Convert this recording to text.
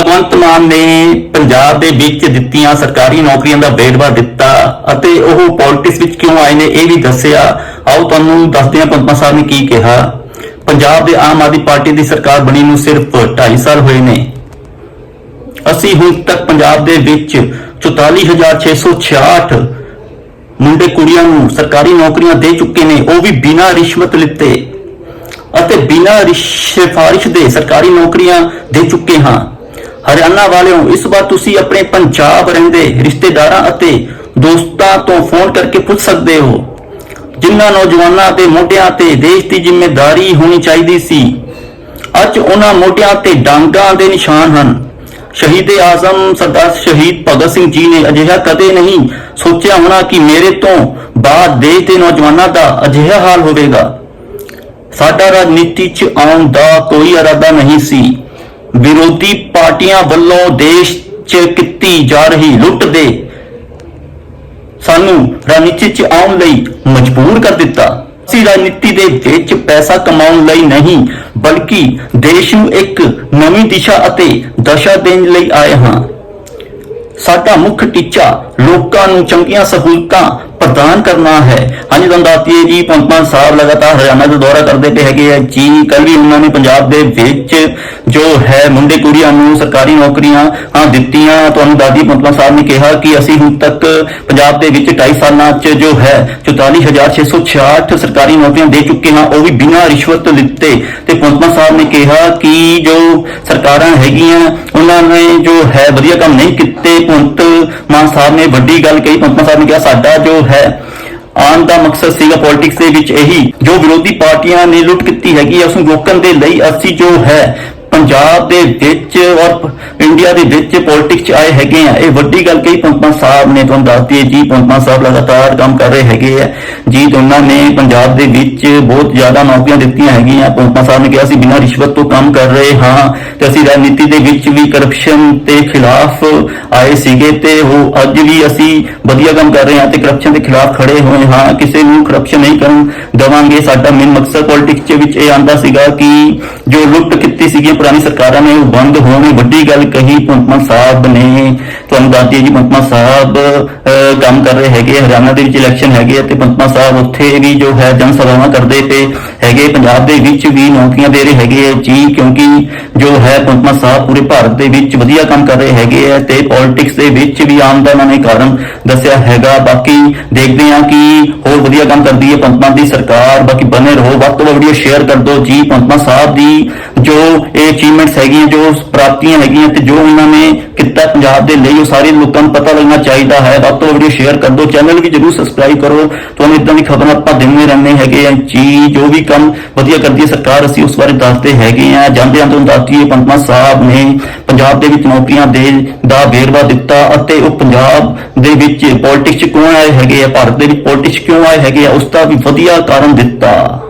ਭਗਵੰਤ ਮਾਨ ਨੇ ਪੰਜਾਬ ਦੇ ਵਿੱਚ ਦਿੱਤੀਆਂ ਸਰਕਾਰੀ ਨੌਕਰੀਆਂ ਦਾ ਵੇਰਵਾ ਦਿੱਤਾ ਅਤੇ ਉਹ ਪੋਲਿਟਿਕਸ ਵਿੱਚ ਕਿਉਂ ਆਏ ਨੇ ਇਹ ਵੀ ਦੱਸਿਆ। ਆਓ ਤੁਹਾਨੂੰ ਦੱਸਦੇ ਹਾਂ ਪੰਪਾ ਸਾਹਿਬ ਨੇ ਕੀ ਕਿਹਾ। ਪੰਜਾਬ ਦੇ ਆਮ ਆਦਮੀ ਪਾਰਟੀ ਦੀ ਸਰਕਾਰ ਬਣੀ ਨੂੰ ਸਿਰਫ 2.5 ਸਾਲ ਹੋਏ ਨੇ। ਅਸੀਂ ਹੁਣ ਤੱਕ ਪੰਜਾਬ ਦੇ ਵਿੱਚ 44666 ਮੁੰਡੇ ਕੁੜੀਆਂ ਨੂੰ ਸਰਕਾਰੀ ਨੌਕਰੀਆਂ ਦੇ ਚੁੱਕੇ ਨੇ, ਉਹ ਵੀ ਬਿਨਾਂ ਰਿਸ਼ਵਤ ਲਿੱਤੇ ਅਤੇ ਬਿਨਾਂ ਰਿਸ਼- ਸਿਫਾਰਿਸ਼ ਦੇ ਸਰਕਾਰੀ ਨੌਕਰੀਆਂ ਦੇ ਚੁੱਕੇ ਹਾਂ। ਹਰਿਆਣਾ ਵਾਲਿਓ, ਇਸ ਵਾਰ ਤੁਸੀਂ ਆਪਣੇ ਪੰਜਾਬ ਰਹਿੰਦੇ ਰਿਸ਼ਤੇਦਾਰਾਂ ਅਤੇ ਦੋਸਤਾਂ ਤੋਂ ਫੋਨ ਕਰਕੇ ਪੁੱਛ ਸਕਦੇ ਹੋ। ਜਿਨ੍ਹਾਂ ਨੌਜਵਾਨਾਂ ਦੇ ਮੋਢਿਆਂ ਤੇ ਦੇਸ਼ ਦੀ ਜ਼ਿੰਮੇਵਾਰੀ ਹੋਣੀ ਚਾਹੀਦੀ ਸੀ। ਅੱਜ ਉਹਨਾਂ ਮੋਢਿਆਂ ਤੇ ਡਾਂਗਾਂ ਦੇ ਨਿਸ਼ਾਨ ਹਨ। ਸ਼ਹੀਦ ਆਜ਼ਮ ਸਰਦਾਰ ਸ਼ਹੀਦ ਭਗਤ ਸਿੰਘ ਜੀ ਨੇ ਅਜਿਹਾ ਕਦੇ ਨਹੀਂ ਸੋਚਿਆ ਹੋਣਾ ਕਿ ਮੇਰੇ ਤੋਂ ਬਾਅਦ ਦੇਸ਼ ਦੇ ਨੌਜਵਾਨਾਂ ਦਾ ਅਜਿਹਾ ਹਾਲ ਹੋਵੇਗਾ। ਸਾਡਾ ਰਾਜਨੀਤੀ 'ਚ ਆਉਣ ਦਾ ਕੋਈ ਇਰਾਦਾ ਨਹੀਂ ਸੀ। ਵਿਰੋਧੀ ਪਾਰਟੀਆਂ ਵੱਲੋਂ ਦੇਸ਼ 'ਚ ਕੀਤੀ ਜਾ ਰਹੀ ਲੁੱਟ ਦੇ ਸਾਨੂੰ ਰਾਜਨੀਤੀ 'ਚ ਆਉਣ ਲਈ ਮਜਬੂਰ ਕਰ ਦਿੱਤਾ। ਅਸੀਂ ਰਾਜਨੀਤੀ ਦੇ ਵਿੱਚ ਪੈਸਾ ਕਮਾਉਣ ਲਈ ਨਹੀਂ, ਬਲਕਿ ਦੇਸ਼ ਨੂੰ ਇੱਕ ਨਵੀਂ ਦਿਸ਼ਾ ਅਤੇ ਦਸ਼ਾ ਦੇਣ ਲਈ ਆਏ ਹਾਂ। ਸਾਡਾ ਮੁੱਖ ਟੀਚਾ ਲੋਕਾਂ ਨੂੰ ਚੰਗੀਆਂ ਸਹੂਲਤਾਂ ਪ੍ਰਦਾਨ ਕਰਨਾ ਹੈ। ਹਾਂਜੀ ਤੁਹਾਨੂੰ ਦੱਸਦੀਏ ਜੀ ਪੰਪਾਂ ਸਾਹਿਬ ਲਗਾਤਾਰ ਹਰਿਆਣਾ ਦਾ ਦੌਰਾ ਕਰਦੇ ਪਏ ਹੈਗੇ ਆ। ਜੀ ਕੱਲ ਵੀ ਉਹਨਾਂ ਨੇ ਪੰਜਾਬ ਦੇ ਵਿੱਚ ਜੋ ਹੈ, ਮੁੰਡੇ ਕੁੜੀਆਂ ਨੂੰ ਸਰਕਾਰੀ ਨੌਕਰੀਆਂ ਹਾਂ ਦਿੱਤੀਆਂ। ਤੁਹਾਨੂੰ ਦਾਦੀ ਪੰਪਾਂ ਸਾਹਿਬ ਨੇ ਕਿਹਾ ਕਿ ਅਸੀਂ ਹੁਣ ਤੱਕ ਪੰਜਾਬ ਦੇ ਵਿੱਚ 2.5 ਸਾਲਾਂ 'ਚ ਜੋ ਹੈ 44666 ਸਰਕਾਰੀ ਨੌਕਰੀਆਂ ਦੇ ਚੁੱਕੇ ਹਾਂ, ਉਹ ਵੀ ਬਿਨਾਂ ਰਿਸ਼ਵਤ ਲਿੱਤੇ। ਤੇ ਪੰਪਾਂ ਸਾਹਿਬ ਨੇ ਕਿਹਾ ਕਿ ਜੋ ਸਰਕਾਰਾਂ ਹੈਗੀਆਂ ਉਹਨਾਂ ਨੇ ਜੋ ਹੈ ਵਧੀਆ ਕੰਮ ਨਹੀਂ ਕੀਤੇ ਭਗਵੰਤ ਮਾਨ ਸਾਹਿਬ ਨੇ ਵੱਡੀ ਗੱਲ ਕਹੀ ਪੰਪਾ ਸਾਹਿਬ ਨੇ ਕਿਹਾ ਸਾਡਾ ਜੋ ਹੈ ਆਉਣ ਦਾ ਮਕਸਦ ਸੀਗਾ ਪੋਲਿਟਿਕਸ ਦੇ ਵਿੱਚ ਇਹੀ ਜੋ ਵਿਰੋਧੀ ਪਾਰਟੀਆਂ ਨੇ ਲੁੱਟ ਕੀਤੀ ਹੈਗੀ ਹੈ, ਉਸ ਨੂੰ ਰੋਕਣ ਦੇ ਲਈ ਅਸੀਂ ਜੋ ਹੈ ਪੰਜਾਬ ਦੇ ਵਿੱਚ ਔਰ ਇੰਡੀਆ ਦੇ ਵਿੱਚ ਪੋਲਿਟਿਕਸ 'ਚ ਆਏ ਹੈਗੇ ਆ। ਇਹ ਵੱਡੀ ਗੱਲ ਕਹੀ ਪੰਪਾ ਸਾਹਿਬ ਨੇ, ਤੁਹਾਨੂੰ ਦੱਸ ਦਈਏ, ਜੀ ਪੰਪਾ ਸਾਹਿਬ ਲਗਾਤਾਰ ਕੰਮ ਕਰ ਰਹੇ ਹੈਗੇ ਆ। ਜੀ ਉਹਨਾਂ ਨੇ ਪੰਜਾਬ ਦੇ ਵਿੱਚ ਬਹੁਤ ਜ਼ਿਆਦਾ ਨੌਕਰੀਆਂ ਦਿੱਤੀਆਂ ਹੈਗੀਆਂ। ਪੰਪਾ ਸਾਹਿਬ ਨੇ ਕਿਹਾ, ਅਸੀਂ ਬਿਨਾਂ ਰਿਸ਼ਵਤ ਤੋਂ ਕੰਮ ਕਰ ਰਹੇ ਹਾਂ ਤੇ ਅਸੀਂ ਰਾਜਨੀਤੀ ਦੇ ਵਿੱਚ ਵੀ ਕਰਪਸ਼ਨ ਦੇ ਖਿਲਾਫ ਆਏ ਸੀਗੇ ਤੇ ਉਹ ਅੱਜ ਵੀ ਅਸੀਂ ਵਧੀਆ ਕੰਮ ਕਰ ਰਹੇ ਹਾਂ ਤੇ ਕਰਪਸ਼ਨ ਦੇ ਖਿਲਾਫ ਖੜੇ ਹੋਏ ਹਾਂ। ਕਿਸੇ ਨੂੰ ਕਰਪਸ਼ਨ ਨਹੀਂ ਕਰਨ ਦਵਾਂਗੇ। ਸਾਡਾ ਮੇਨ ਮਕਸਦ ਪੋਲਿਟਿਕਸ ਦੇ ਵਿੱਚ ਇਹ ਆਂਦਾ ਸੀਗਾ ਕਿ ਜੋ ਲੁੱਟ ਕੀਤੀ ਪੁਰਾਣੀ ਸਰਕਾਰਾਂ ਨੇ, ਉਹ ਬੰਦ ਹੋਣੀ ਵੱਡੀ ਗੱਲ ਕਹੀ ਪੰਪਾ ਸਾਹਿਬ ਨੇ। ਤੁਹਾਨੂੰ ਦੱਸ ਦਈਏ ਜੀ ਪੰਪਾ ਸਾਹਿਬ ਕੰਮ ਕਰ ਰਹੇ ਹੈਗੇ, ਹਰਿਆਣਾ ਦੇ ਵਿੱਚ ਇਲੈਕਸ਼ਨ ਹੈਗੇ ਆ ਤੇ ਪੰਪਾ ਸਾਹਿਬ ਉੱਥੇ ਵੀ ਜੋ ਹੈ ਜਨ ਸਭਾਵਾਂ ਕਰਦੇ ਤੇ ਹੈਗੇ, ਪੰਜਾਬ ਦੇ ਵਿੱਚ ਵੀ ਨੌਕਰੀਆਂ ਦੇ ਰਹੇ ਹੈਗੇ ਜੀ, ਕਿਉਂਕਿ ਜੋ ਹੈ ਪੰਪਾ ਸਾਹਿਬ ਪੂਰੇ ਭਾਰਤ ਦੇ ਵਿੱਚ ਵਧੀਆ ਕੰਮ ਕਰ ਰਹੇ ਹੈਗੇ ਆ ਤੇ ਪੋਲਿਟਿਕਸ ਦੇ ਵਿੱਚ ਵੀ ਆਮ ਦਾ ਉਹਨਾਂ ਨੇ ਕਾਰਨ ਦੱਸਿਆ ਹੈਗਾ। ਬਾਕੀ ਦੇਖਦੇ ਹਾਂ ਕਿ ਹੋਰ ਵਧੀਆ ਕੰਮ ਕਰਦੀ ਹੈ ਪੰਪਾ ਦੀ ਸਰਕਾਰ। ਬਾਕੀ ਬਨੇ ਰਹੋ, ਵੱਧ ਤੋਂ ਵੱਧ ਵੀਡੀਓ ਸ਼ੇਅਰ ਕਰ ਦਿਓ। ਜੀ ਪੰਪਾ ਸਾਹਿਬ ਦੀ ਜੋ ਇਹ ਅਚੀਵਮੈਂਟਸ ਹੈਗੀਆਂ, ਜੋ ਪ੍ਰਾਪਤੀਆਂ ਹੈਗੀਆਂ ਤੇ ਜੋ ਉਹਨਾਂ ਨੇ ਕੀਤਾ ਪੰਜਾਬ ਦੇ ਲਈ, ਉਹ ਸਾਰੇ ਲੋਕਾਂ ਨੂੰ ਪਤਾ ਲੱਗਣਾ ਚਾਹੀਦਾ ਹੈ। ਵੱਧ ਤੋਂ ਵੀਡੀਓ ਸ਼ੇਅਰ ਕਰ ਦਿਓ ਚੈਨਲ ਵੀ ਜਰੂਰ ਸਬਸਕ੍ਰਾਈਬ ਕਰੋ। ਤੁਹਾਨੂੰ ਇਦਾਂ ਦੀ ਖਬਰਾਂ ਆਪਾਂ ਦਿੰਦੇ ਰਹਿੰਦੇ ਹੈਗੇ ਆ ਜੀ, ਜੋ ਵੀ ਕੰਮ ਵਧੀਆ ਕਰਦੀ ਹੈ ਸਰਕਾਰ, ਅਸੀਂ ਉਸ ਬਾਰੇ ਦੱਸਦੇ ਹੈਗੇ ਆ ਜਾਂਦੇ ਹਾਂ ਤੁਹਾਨੂੰ ਦੱਸਦੀ ਦੱਸਦੀਏ ਪੰਪਾ ਸਾਹਿਬ ਨੇ ਪੰਜਾਬ ਦੇ ਵਿੱਚ ਨੌਕਰੀਆਂ ਦੇ, ਦਾ ਵੇਰਵਾ ਦਿੱਤਾ ਅਤੇ ਉਹ ਪੰਜਾਬ ਦੇ ਵਿੱਚ ਪੋਲਿਟਿਕਸ ਕਿਉਂ ਆਏ ਹੈਗੇ ਆ? ਭਾਰਤ ਦੇ ਵਿੱਚ ਪੋਲਿਟਿਕਸ ਕਿਉਂ ਆਏ ਹੈਗੇ ਆ? ਉਸ ਦਾ ਵੀ ਵਧੀਆ ਕਾਰਨ ਦਿੱਤਾ।